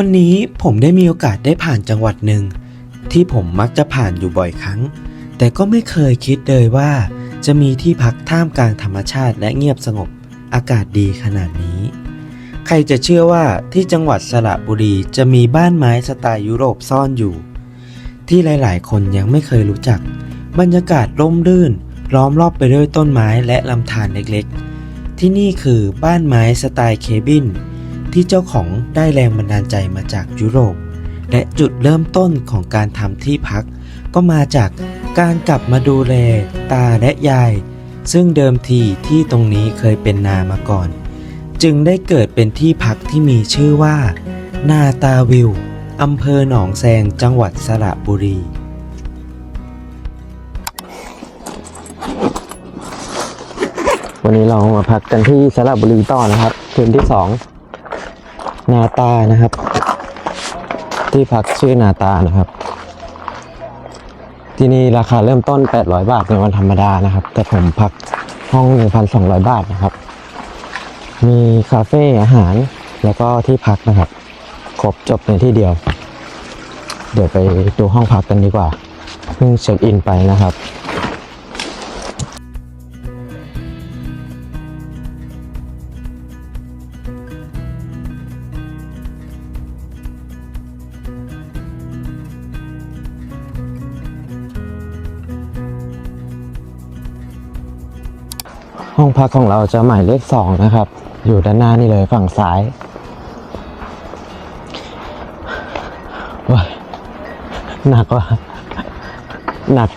วันนี้ผมได้มีโอกาสได้ผ่านจังหวัดหนึ่ง ที่ผมมักจะผ่านอยู่บ่อยครั้ง แต่ก็ไม่เคยคิดเลยว่า จะมีที่พักท่ามกลางธรรมชาติและเงียบสงบอากาศดีขนาดนี้ ใครจะเชื่อว่าที่จังหวัดสระบุรีจะมีบ้านไม้สไตล์ยุโรปซ่อนอยู่ ที่หลายๆ คนยังไม่เคยรู้จัก บรรยากาศร่มรื่น ล้อมรอบไปด้วยต้นไม้และลำธารเล็กๆ ที่นี่คือบ้านไม้สไตล์เคบิน ที่เจ้าของได้แรงบันดาลใจมาจากยุโรป และจุดเริ่มต้นของการทำที่พัก ก็มาจากการกลับมาดูแลตาและยาย ซึ่งเดิมทีที่ตรงนี้เคยเป็นนามาก่อน จึงได้เกิดเป็นที่พักที่มีชื่อว่า นาตาวิวอำเภอหนองแซงจังหวัดสระบุรีวันนี้เรามาพักกันที่สระบุรีต่อนะครับคืนที่สอง นาตานะครับ ที่พักชื่อนาตานะครับ ที่นี่ราคาเริ่มต้น 800 บาทในวันธรรมดานะครับ แต่ผมพักห้อง 1,200 บาทนะครับ มีคาเฟ่อาหารแล้วก็ที่พักนะครับ ครบจบในที่เดียว เดี๋ยวไปดูห้องพักกันดีกว่าเพิ่งเช็คอินไปนะครับ พักของเราจะหมายเลขสองนะครับ อยู่ด้านหน้านี่เลยฝั่งซ้ายว้ายหนักว่ะหนัก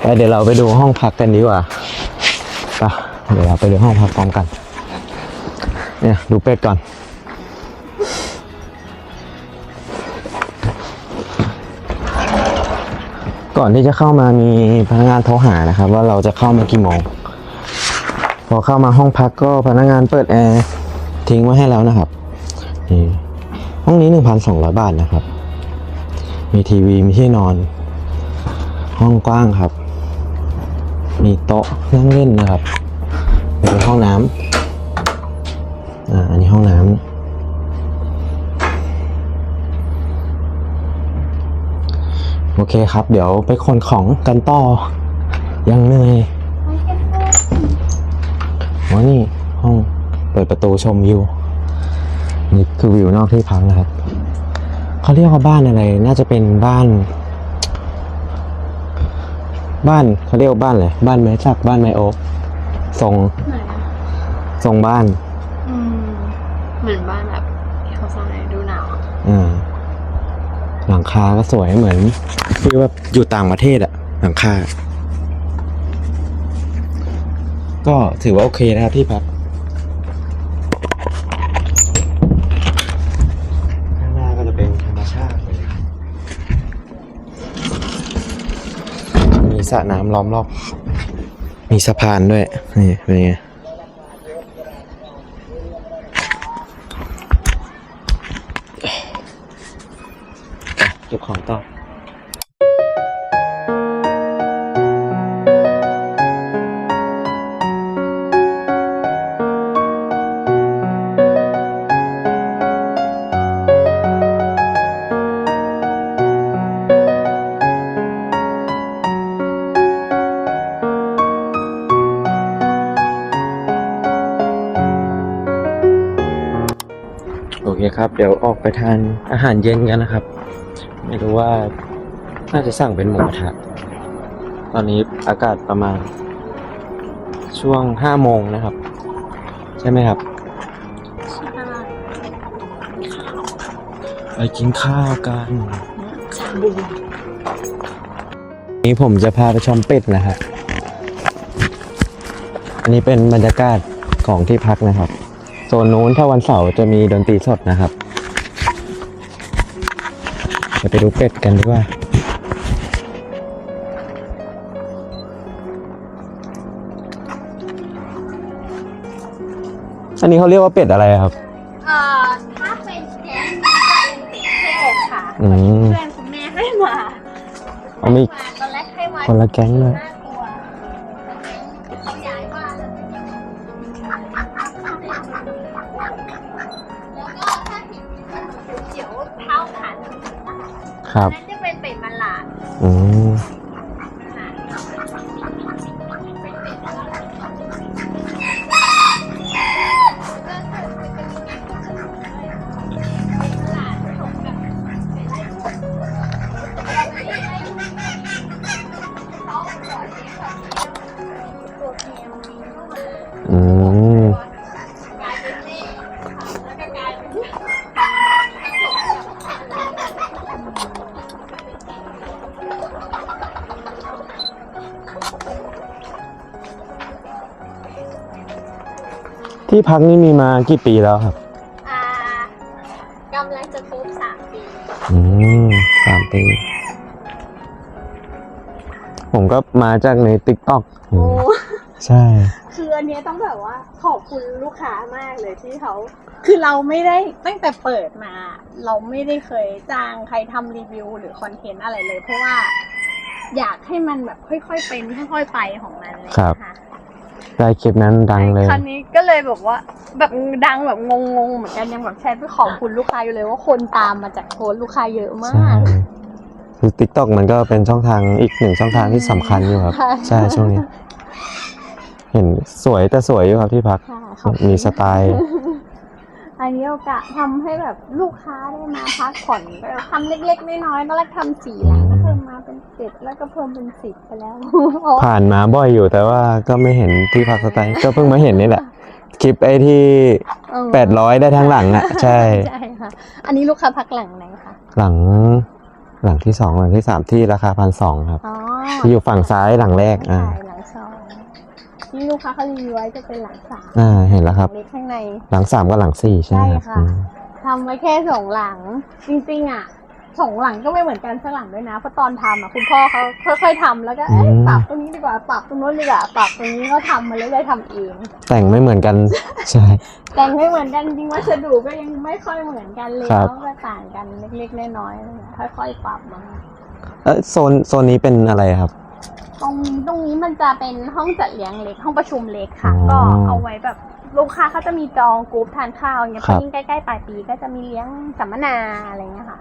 ไปเดี๋ยวเราไปดูห้องพักกันดีกว่าไปเดี๋ยวเราไปดูห้องพักพร้อมกัน เนี่ย ดูเป็ดก่อน ก่อนที่จะเข้ามามีพนักงานโทรหานะครับ ว่าเราจะเข้ามากี่โมง พอเข้ามาห้องพักก็พนักงานเปิดแอร์ทิ้งไว้ให้แล้วนะครับนี่ห้องนี้ 1,200 บาทนะครับ มีทีวีมีที่นอน ห้องกว้างครับ มีโต๊ะนั่งเล่นนะครับเป็นห้องน้ำอ่าอันนี้ห้องน้ำ โอเคครับ เดี๋ยวไปขนของกันต่อ ยังเหนื่อยว่านี่ห้องเปิดประตูชมวิว นี่คือวิวนอกที่พักนะครับ เขาเรียกว่าบ้านอะไร น่าจะเป็นบ้าน บ้านเขาเรียกว่าบ้านอะไรบ้านไม้สักบ้านไม้โอ๊กทรงไหนอะทรงบ้าน อืม เหมือนบ้านแบบที่เขาสร้างในฤดูหนาวอะ อ่า หลั งคาก็สวยเหมือนคือแบบอยู่ต่างประเทศอะหลังคา ก็ถือว่าโอเคนะครับที่พักข้างหน้าก็จะเป็นธรรมชาติเลยมีสระน้ำล้อมรอบ มีสะพานด้วย นี่เป็นไง คครับ เดี๋ยวออกไปทานอาหารเย็นกันนะครับ ไม่รู้ว่าน่าจะสั่งเป็นหมูกระทะตอนนี้อากาศประมาณ ช่วงห้าโมงนะครับ ใช่ไหมครับไปกินข้าวกันชาบูนี้ผมจะพาไปชมเป็ดนะครับอันนี้เป็นบรรยากาศของที่พักนะครับโซ นนู้นถ้าวันเสาร์จะมีดนตรีสดนะครับเดี๋ยวไปดูเป็ดกันดีกว่าอันนี้เขาเรียกว่าเป็ดอะไรครับ เอ่อถ้าเป็นแกงเป็นเป็ดเทศค่ะอืม เพื่อนคุณแม่ให้มาเอามีมาตอนแรกให้มาคนละแก๊งเลยน่ากลัวเขาย้ายบ้านแล้ว แล้วก็ถ้าผิดเขียวเท้าขันครับ นั่นจะเป็นเป็ดมันหลาด อืม ที่พักนี่มีมากี่ปีแล้วครับ อ่ากำลังจะครบสามปี อืมสามปี ผมก็มาจากในติ๊กต็อกโอ้ ใช่ คืออันเนี้ยต้องแบบว่าขอบคุณลูกค้ามากเลยที่เขา คือเราไม่ได้ตั้งแต่เปิดมา เราไม่ได้เคยจ้างใครทำรีวิวหรือคอนเทนต์อะไรเลย เพราะว่า อยากให้มันแบบค่อยๆเป็นค่อยๆไปของมันเลยนะคะ ได้คลิปนั้นดังเลยครั้นี้ก็เลยแบบว่า แบบดังแบบงงๆเหมือนกันยังแบบแชร์ไปขอบคุณลูกค้าอยู่เลยว่าคนตามมาจากโพสต์ลูกค้าเยอะมาใช่กคือ t ิ k t o k มันก็เป็นช่องทางอีกหนึ่งช่องทางที่สำคัญอยู่ครับค่ะใช่ช่วงนี้ เห็นสวยแต่สวยอยู่ครับที่พักค่ะขอบคุณมีสไตล์ อันนี้โอกาสทำให้แบบลูกค้าได้มาพักผ่อนแบบทำเล็กๆน้อยๆตอนแรกทำสี่หลังก็เพิ่มมาเป็นเจ็ดแล้วก็เพิ่มเป็นสิบไปแล้วเพราะว่าผ่านมาบ่อยอยู่แต่ว่าก็ไม่เห็นที่พักสไตล์ก็เพิ่งมาเห็นนี่แหละ คลิปไอ้ที่เออแปดร้อยได้ทั้งหลังอะใช่ใช่ค่ะอันนี้ลูกค้าพักหลังไหนคะหลังหลังที่สองหลังที่สามที่ราคาพันสองครับอ๋อที่อยู่ฝั่งซ้ายหลังแรกอ่าใช่หลังสอง ที่ลูกค้าเขารีวิวไว้จะเป็นหลังสามอ่าเห็นแล้วครับ เล็กข้างใน หลังสามกับหลังสี่ใช่ไหมครับใช่ค่ะ อืมทำไว้แค่สองหลัง จริงๆอะสองหลังก็ไม่เหมือนกันสักหลังด้วยนะ เพราะตอนทำอะ คุณพ่อเขาค่อยๆทำแล้วก็เอ๊ะปรับตรงนี้ดีกว่าปรับตรงโน้นดีกว่าปรับตรงนี้เขาทำมาเรื่อยๆทำเอง แต่งไม่เหมือนกัน ใช่ แต่งไม่เหมือนกันจริงวัสดุก็ยังไม่ค่อยเหมือนกันเลยครับเนาะก็ต่างกันเล็กๆน้อยๆค่อยๆปรับมา เออโซนโซนนี้เป็นอะไรครับ ตรงตรงนี้มันจะเป็นห้องจัดเลี้ยงเล็กห้องประชุมเล็กค่ะอ๋อก็เอาไว้แบบลูกค้าเขาจะมีจองกรุ๊ปทานข้าวอย่างเงี้ยครัพบ อยิ่งใกล้ๆปลายปีก็จะมีเลี้ยงสัมมนาอะไรเงี้ยค่ะ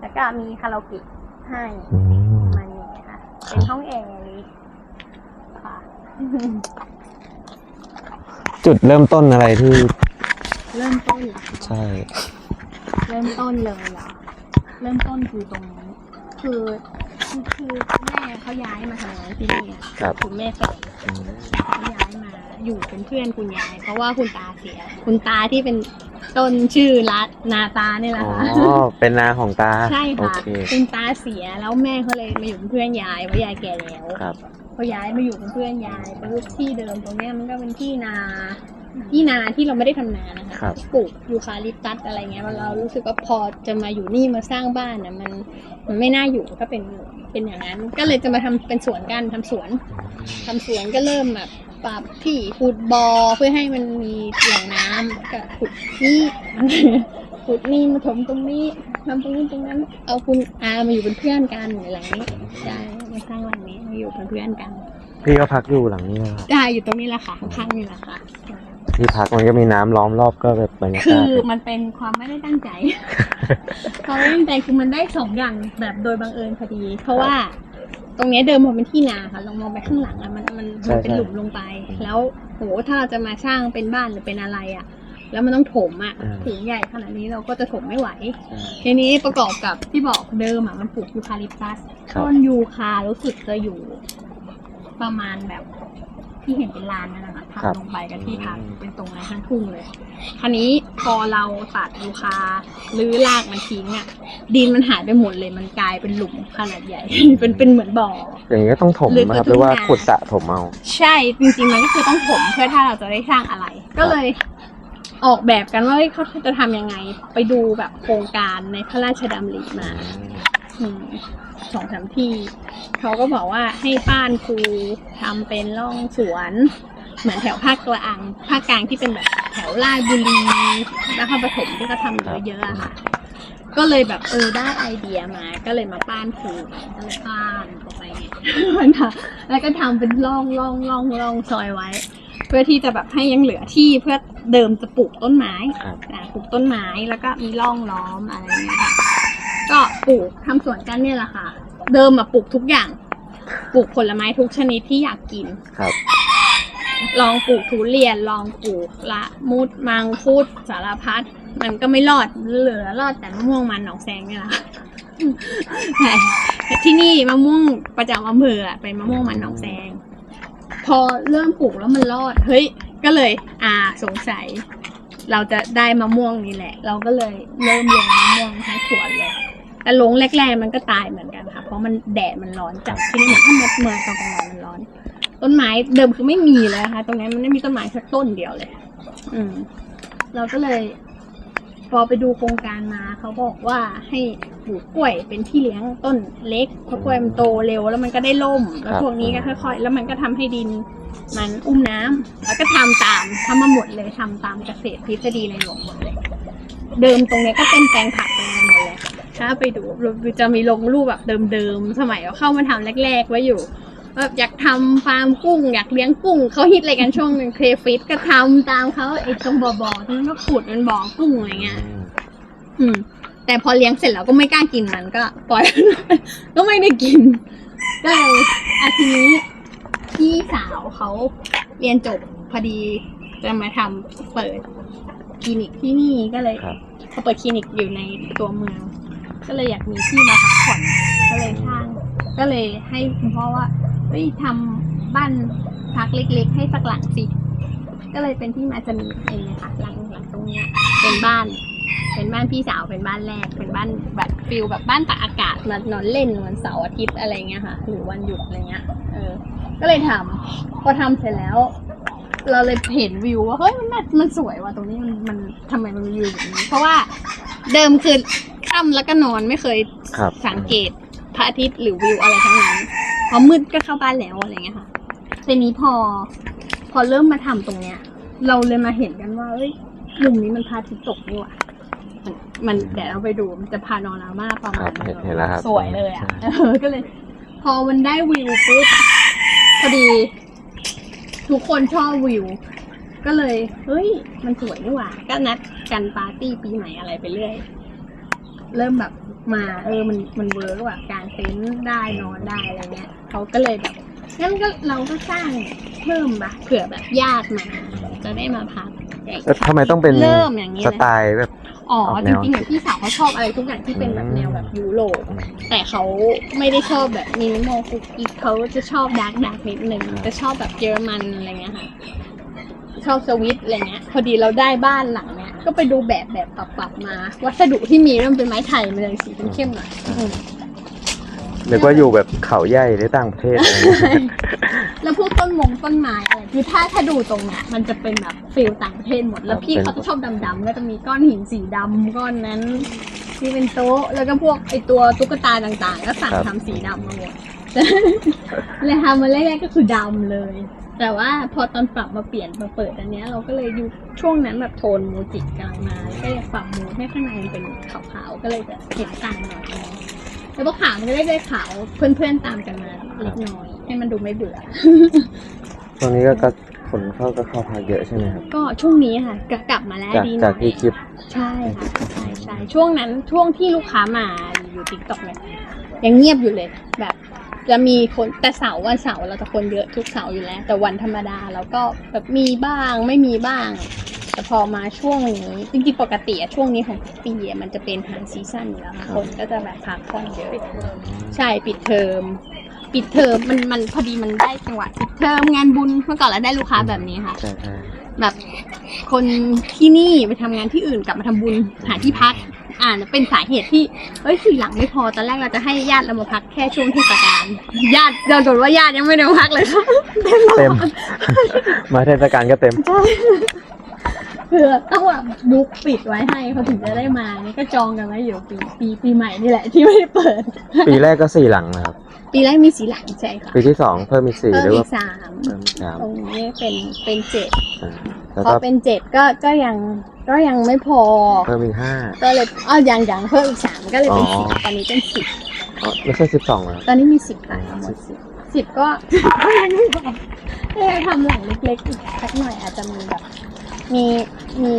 แล้วก็มีคาราโอเกะให้อืม ประมาณนี้ค่ะ เป็นห้องแอร์เลยค่ะ จุดเริ่มต้นอะไรที่เริ่มต้นเหรอใช่ เริ่มต้นเลยเหรอ เริ่มต้นคือตรงนี้ คือ คือคือคุณแม่เขาย้ายมาทำงานที่นี่อะครับ คุณแม่แฟนเขาย้ายมาอยู่เป็นเพื่อนคุณยาย เพราะว่าคุณตาเสีย คุณตาที่เป็นต้นชื่อรัตนาตาเนี่ยแหละอ๋อ ค่ะเป็นนาของตาใช่โอค่ะเคคุณตาเสียแล้วแม่เขาเลยมาอยู่เป็นเพื่อนยายเพราะยายแก่แล้วครับพอย้ายมาอยู่เป็นเพื่อนยายปุ๊บที่เดิมตรงเนี้ยมันก็เป็นที่นา ที่นาที่เราไม่ได้ทำนานะคะครับ ปลูกยูคาลิปตัสอะไรเงี้ยเรารู้สึกว่าพอจะมาอยู่นี่มาสร้างบ้านน่ะมันมันไม่น่าอยู่ก็เป็นเป็นอย่างนั้น ก็เลยจะมาทำเป็นสวนกันทำสวนทำสวนก็เริ่มแบบปรับที่ขุดบอ่อเพื่อให้มันมีแหล่งน้ำก็ขุดนี่ขุดนี่มาถมตรงนี้ทำตรงนี้ตรงนั้น เอาคุณอามาอยู่เป็นเพื่อนกันอะไรอย่างนี้ใช่มาสร้างหลังนี้มาอยู่เป็นเพื่อนกัน พี่ก็พักอยู่หลังนี้นะครับได้อยู่ตรงนี้แหละค่ะข้างๆนี่แหละค่ะ ที่พักมันก็มีน้ำล้อมรอบก็แบบบรรยาคืกาอศมันเป็นความไม่ได้ตั้งใจ ความไม่ได้ตั้งใจคือมันได้สองอย่างแบบโดยบังเอิญพอดี เพราะว่าตรงเนี้ยเดิมมันเป็นที่นาค่ะลองมองไปข้างหลังอะมันมันมันเป็นหลุมลงไป แล้วโหถ้าเราจะมาสร้างเป็นบ้านหรือเป็นอะไรอะแล้วมันต้องถมอะถึงใหญ่ขนาดนี้เราก็จะถมไม่ไหว ทีนี้ประกอบกับที่บอกเดิมอะมันปลูกยูคาลิปตัสครับต้นยูคารู้สึกจะอยู่ ประมาณแบบที่เห็นเป็นลานนั่นแหละ ค่ะครับทำลงไปกับที่พักเป็นตรงนั้นทั้งทุ่งเลยคราวนี้พอเราตัดยูคาหรือรากมันทิ้งอะดินมันหายไปหมดเลยมันกลายเป็นหลุมขนาดใหญ่ เป็นเป็นเหมือนบ่ออย่างนี้ก็ต้องถมหรือนะครับคือหรือว่าทุ่งนาขุดสระถมเอาใช่จริงๆมันก็คือต้องถมเพื่อถ้าเราจะได้สร้างอะไร ก็เลยออกแบบกันว่าเฮ้ยเขาจะทำยังไง ไปดูแบบโครงการในพระราชดำริมาอืมสองสามที่ เขาก็บอกว่าให้ป้านครูทำเป็นร่องสวน เหมือนแถวภาคกลางภาคกลางที่เป็นแบบแถวราชบุรีนครปฐมที่เขาทำเยอะๆอะค่ะ ก็เลยแบบเออได้ไอเดียมา ก็เลยมาป้านครูก็เลยป้านออกไปไงมันทำแล้วก็ทำเป็นร่องร่องร่องร่องซอยไว้ เพื่อที่จะแบบให้ยังเหลือที่เพื่อเดิมจะปลูกต้นไม้ครับ อ่าปลูกต้นไม้แล้วก็มีร่องล้อมอะไรอย่างเงี้ยค่ะก็ปลูกทำสวนกันเนี่ยแหละค่ะ เดิมมาปลูกทุกอย่าง ปลูกผลไม้ทุกชนิดที่อยากกิน ครับ ลองปลูกทุเรียนลองปลูกละมุดมังคุดสารพัดมันก็ไม่รอดเหลือรอดแต่มะม่วงมันหนองแซงเนี่ยแหละที่นี่มะม่วงประจำอำเภออะเป็นมะม่วงมันหนองแซง พอเริ่มปลูกแล้วมันรอด เฮ้ย ก็เลย อ่าสงสัย เราจะได้มะม่วงนี่แหละ เราก็เลยเริ่มลงมะม่วงทั้งสวนเลยแต่ลงแรกๆมันก็ตายเหมือนกันค่ะ เพราะมันแดดมันร้อนจัดที่นี่เหมือนถ้าเมื่อตอนกลางวันมันร้อน ต้นไม้เดิมคือไม่มีเลยนะคะ ตรงนี้มันไม่มีต้นไม้สักต้นเดียวเลย อืม เราก็เลย พอไปดูโครงการมาเขาบอกว่าให้ปลูกกล้วยเป็นที่เลี้ยงต้นเล็กเพราะกล้วยมันโตเร็วแล้วมันก็ได้ล่ม แล้วพวกนี้ก็ค่อยๆ แล้วมันก็ทำให้ดินมันอุ้มน้ำแล้วก็ทำตามทำมาหมดเลยทำตามเกษตรทฤษฎีในหลวงหมดเลย เดิมตรงนี้ก็เป็นแปลงผักเป็นหมดเลยถ้าไปดูจะมีลงรูปแบบเดิมๆสมัยเราเข้ามาทำแรกๆไว้อยู่ แบบอยากทำฟาร์มกุ้ง อยากเลี้ยงกุ้งเขาฮิตอะไรกันช่วงหนึ่งเครฟิตก็ทำตามเขาไอ้ตรงบ่อๆตรงนั้นก็ขุดเป็นบ่อกุ้งอะไรเงี้ยอืม แต่พอเลี้ยงเสร็จแล้วก็ไม่กล้ากินมันก็ปล่อยก็ไม่ได้กินก็เลยอาทีนี้พี่สาวเขาเรียนจบพอดีจะมาทำเปิดคลินิกที่นี่ก็เลยครับ เขาเปิดคลินิกอยู่ในตัวเมือง ก็เลยอยากมีที่มาพักผ่อนก็เลยสร้าง ก็เลยให้คุณพ่อว่าเฮ้ยทำบ้านพักเล็กๆ ให้สักหลังสิ ก็เลยเป็นที่มาจะมีเองนะคะหลังหลังตรงเนี้ยเป็นบ้าน เป็นบ้านพี่สาวเป็นบ้านแรก เป็นบ้านแบบฟิลแบบบ้านตากอากาศมานอนเล่นวันเสาร์อาทิตย์อะไรเงี้ยค่ะ หรือวันหยุดอะไรเงี้ย เออ ก็เลยทำพอทำเสร็จแล้ว เราเลยเห็นวิวว่าเฮ้ยมันน่ามันสวยว่ะตรงนี้มันมันทำไมมันมีวิวแบบนี้ เพราะว่าเดิมคือค่ำแล้วก็นอนไม่เคยครับสังเกตพระอาทิตย์หรือวิวอะไรทั้งนั้นพ อมืดก็เข้าบ้านแล้วอะไรเงี้ยค่ะทีนี้พอ พอเริ่มมาทำตรงเนี้ย เราเลยมาเห็นกันว่าเอ้ยมุมนี้มันพระอาทิตย์ตกนี่หว่ามันมันเดี๋ยวเราไปดูมันจะพานอรามาประคมารัณบเห็นเห็นแล้วครับสวยเลยอะใช่เออก็เลย พอมันได้วิวปุ๊บพอดี ทุกคนชอบวิว ก็เลย เฮ้ย มันสวยนี่หว่า ก็นัดกันปาร์ตี้ปีใหม่อะไรไปเรื่อย เริ่มแบบมา เออมันมันเวิร์กว่ะการเต็นท์ได้นอนได้อะไรเงี้ย เขาก็เลยแบบงั้นก็เราก็สร้างเพิ่มปะเผื่อแบบญาติมาจะได้มาพักแล้วทำไมต้องเป็นเริ่มอย่างนี้สเลยไตล์แบบ อ๋อออกจแนว ริงๆอย่างพี่สาวเขาชอบอะไรทุกอย่างที่เป็นแบบแนวแบบยุโรป แต่เขาไม่ได้ชอบแบบมินิมอลคุกกี้เขาจะชอบดาร์กดาร์กนิดนึงจะชอบแบบเยอรมันอะไรเงี้ยค่ะ ชอบสวิตอะไรเงี้ย พอดีเราได้บ้านหลังเนี้ยก็ไปดูแบบแบบปรับปรับๆมา วัสดุที่มีเริ่มเป็นไม้ไทยมันเลยสีเข้มๆหน่อยอืม นึกว่าอยู่แบบเขาใหญ่หรือต่างประเทศอะไรเงี้ยแล้วพวกต้นมงต้นไม้อะไรคือถ้าถ้าดูตรงเนี้ยมันจะเป็นแบบฟิลต่างประเทศหมด แล้วพี่เขาจะชอบดำๆก็จะมีก้อนหินสีดำก้อนนั้นที่เป็นโต๊ะ แล้วก็พวกไอตัวตุ๊กตาต่างๆ ก็สั่งทำสีดำมาหมดเลยทำมาแรกๆก็คือดำเลย แต่ว่าพอตอนปรับมาเปลี่ยนมาเปิดอันเนี้ยเราก็เลยอยู่ช่วงนั้นแบบโทนมูจิกกำลังมาแล้วก็อยากปรับมูดให้ข้างในมันเป็นขาวๆก็เลยจะเห็นต่างหน่อยนึง แล้วพอขาวมันก็ได้ได้ขาวเพื่อนๆตามกันมาเล็กน้อย ให้มันดูไม่เบื่อตรงนี้ก็ก็คนเข้าก็เข้าพักเยอะใช่ไหมครับ ก็ช่วงนี้ค่ะก็กลับมาแล้วจากดีหน่จาอกที่ยคลิปใช่ค่ะใช่ใช่ช่วงนั้นช่วงที่ลูกค้ามาอยู่ติ๊กต็อกเนี่ยยังเงียบอยู่เลยแบบ จะมีคนแต่เสาร์วันเสาร์เราจะคนเยอะทุกเสาร์อยู่แล้ว แต่วันธรรมดาเราก็แบบมีบ้างไม่มีบ้าง แต่พอมาช่วงนี้จริงๆปกติอะช่วงนี้ของทุกปีอะมันจะเป็นหาซีซั่นอยู่แล้วค่ะคนก็จะแบบพักผ่อนเยอะใช่ปิดเทอมปิดเทอมมันมันพอดีมันได้จังหวะปิดเทอมงานบุญเมื่อก่อนเราได้ลูกค้าแบบนี้ค่ะ ใช่ใช่แบบคนที่นี่ไปทำงานที่อื่นกลับมาทำบุญหาที่พัก อ่าเป็นสาเหตุที่เอ้ยคือหลังไม่พอตอนแรกเราจะให้ญาติเรามาพักแค่ช่วงเทศกาล ญาติเราโดนว่าญาติยังไม่ได้มาพักเลยค่ะเต็ม มาเทศกาลก็เต็มคือต้องแบบบุ๊กปิดไว้ให้เขาถึงจะได้มานี่ก็จองกันไว้อยู่ปีปีปีใหม่นี่แหละที่ไม่ได้เปิด ปีแรกก็สี่หลังนะครับ ปีแรกมีสีหลังใช่ค่ะปีที่สองเพิ่มอีกสี่เพิ่มหรืออีว่ากสามเพิ่มอีกสามตรงนี้เป็นเป็นเจ็ดอ่าแล้วพอก็เป็นเจ็ดก็ก็ยังก็ยังไม่พอ เพิ่มอีกห้า ก็เลยอ๋อยังยังเพิ่มอีกสามก็เลยเป็นอ๋อ สิบตอนนี้เป็นสิบ อ๋อไม่ใช่สิบสองแล้ว ตอนนี้มีสิบค่ะทั้งหมดสิบสิบก็ก็ยังไม่พอถ้าจะทำหลังเล็กๆอีกสักหน่อยอาจจะมีแบบ มีมี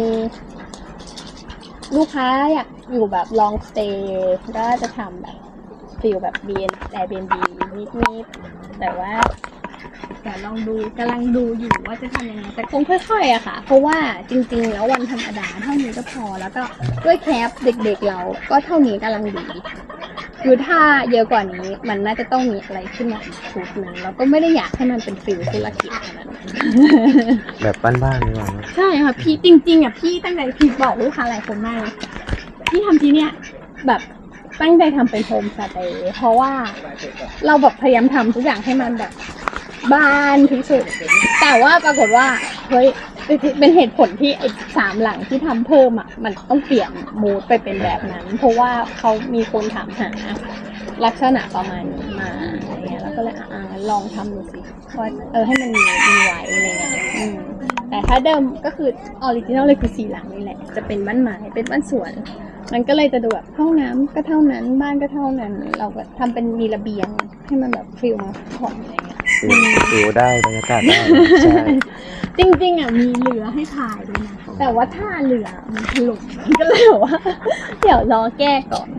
ลูกค้าอยากอยู่แบบลองสเตย์ก็จะทำแบบฟิลแบบบีนแอร์บีนบีนิดๆแต่ว่าแต่ลองดูกำลังดูอยู่ว่าจะทำยังไงแต่คงค่อยๆอะค่ะ เพราะว่าจริงๆ แล้ววันธรรมดาเท่านี้ก็พอแล้วก็ด้วยแคปเด็กๆเราก็เท่านี้กำลังดี คือถ้าเยอะกว่านี้มันน่าจะต้องมีอะไรขึ้นมาอีกชุดหนึ่งแล้วก็ไม่ได้อยากให้มันเป็นฟิลธุรกิจขนาดนั้นแบบบ้านๆดีกว่าเนอะใช่ค่ะพี่จริงๆอะพี่ตั้งใจพี่บอกลูกค้าหลายคนมากเลยพี่ทำที่เนี้ยแบบตั้งใจทำเป็นโฮมสเตย์เพราะว่าเราแบบพยายามทำทุกอย่างให้มันแบบบ้านที่สุด แต่ว่าปรากฏว่าเฮ้ย เป็นเหตุผลที่ไอ้สามหลังที่ทำเพิ่มอะ มันต้องเปลี่ยนมูดไปเป็นแบบนั้น เพราะว่าเขามีคนถามหาลักษณะประมาณนี้มาอะไรเงี้ยแล้วก็เลยอ่าลองทำดูสิว่าเออให้มันมีมีไว้อะไรเงี้ยอืมแต่ถ้าเดิมก็คือออริจินอลเลยคือสี่หลังนี่แหละ จะเป็นบ้านไม้เป็นบ้านสวน มันก็เลยจะดูแบบห้องน้ำก็เท่านั้นบ้านก็เท่านั้น เราก็ทำเป็นมีระเบียงให้มันแบบฟิลมาผ่อนอะไรเงี้ย ฟิลฟิลได้บรรยากาศได้ใช่จริงๆอะมีเรือให้พายด้วยนะ แต่ว่าถ้าเรือมันถล่มก็เลยบอกว่า เดี๋ยวรอแก้ก่อน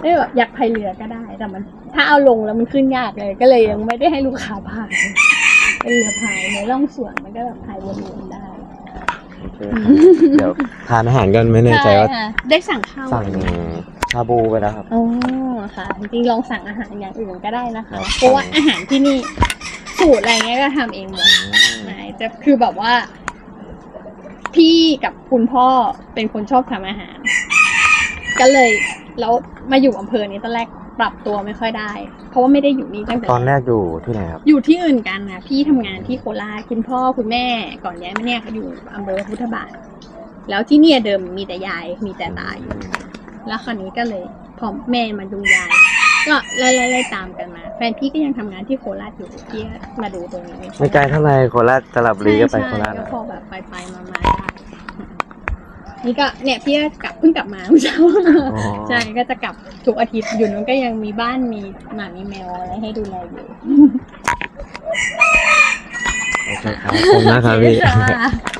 ไม่แบบอยากพายเรือก็ได้ แต่มัน ถ้าเอาลงแล้วมันขึ้นยากเลย ก็เลยยังไม่ได้ให้ลูกค้าพายเป็นเรือพายในร่องสวนมันก็แบบพายวนๆได้ โอเคครับเดี๋ยวทานอาหารกันไม่แน่ใจว่าช่ค่ะได้สั่งข้าวสั่ง ชาบูไปแล้วครับ อ๋อค่ะ จริงๆลองสั่งอาหารอย่างอื่นก็ได้นะคะ ครับ เพราะว่าอาหารที่นี่สูตรอะไรเงี้ยก็ทำเองหมดนะจะคือแบบว่า พี่กับคุณพ่อเป็นคนชอบทำอาหาร ก็เลยแล้วมาอยู่อำเภอนี้ตอนแรกปรับตัวไม่ค่อยได้ เพราะว่าไม่ได้อยู่นี่ตั้งแต่ ตอนแรกอยู่ที่ไหนครับ อยู่ที่อื่นกันนะพี่ทำงานที่โคราชคุณพ่อคุณแม่ก่อนย้ายมาเนี่ยเขาอยู่อำเภอพุทธบาท แล้วที่เนี่ยเดิมมีแต่ยายมีแต่ตาอยู่ แล้วคราวนี้ก็เลยพอแม่มาดูยายก็ไล่ๆๆตามกันมา แฟนพี่ก็ยังทำงานที่โคราชอยู่พี่ก็มาดูตรงนี้ไม่ไกลเท่าไหร่โคราชสลับรีก็ไปใช่โคราชก็แล้วพอแบบไปไปๆมาๆได้นี่ก็เนี่ยพี่ก็กลับเพิ่งกลับมาเมื่อเช้าอ๋อใช่ก็จะกลับทุกอาทิตย์อยู่นู้นก็ยังมีบ้านมีหมามีแมวอะไรให้ดูแลอยู่โอเคครับขอบคุณนะครับพี่ค่ะ